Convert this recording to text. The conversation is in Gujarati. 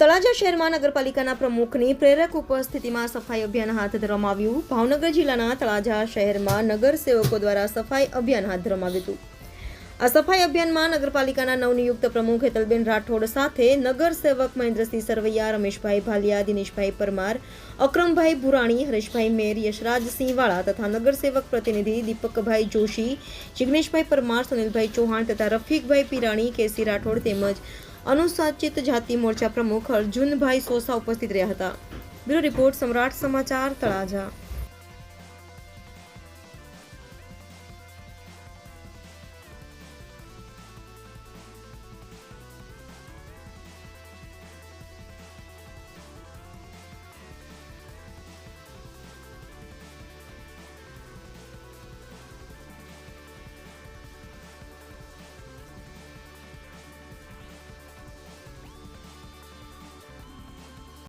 તળાજા શહેરમાં નગરપાલિકાના પ્રમુખની પ્રેરક ઉપસ્થિતિમાં સફાઈ અભિયાન હાથ ધરવામાં આવ્યું. ભાવનગર જિલ્લાના તળાજા શહેરમાં નગરસેવકો દ્વારા સફાઈ અભિયાન હાથ ધરવામાં આવ્યું આ સફાઈ અભિયાનમાં નગરપાલિકાના નવનિયુક્ત પ્રમુખ હેતલબેન રાઠોડ સાથે નગરસેવક મહેન્દ્રસિંહ સરવૈયા, રમેશભાઈ ભાલિયા, દિનેશભાઈ પરમાર, અક્રમભાઈ ભુરાણી, હરેશભાઈ મેર યશરાજસિંહ વાળા તથા નગરસેવક પ્રતિનિધિ દીપકભાઈ જોશી, જિગ્નેશભાઈ પરમાર, સુનિલભાઈ ચૌહાણ તથા રફીકભાઈ પિરાણી, કેસી રાઠોડ તેમજ અનુસૂચિત જાતિ મોરચા પ્રમુખ અર્જુનભાઈ સોસા ઉપસ્થિત રહ્યા હતા. બ્યુરો રિપોર્ટ સમ્રાટ સમાચાર તળાજા.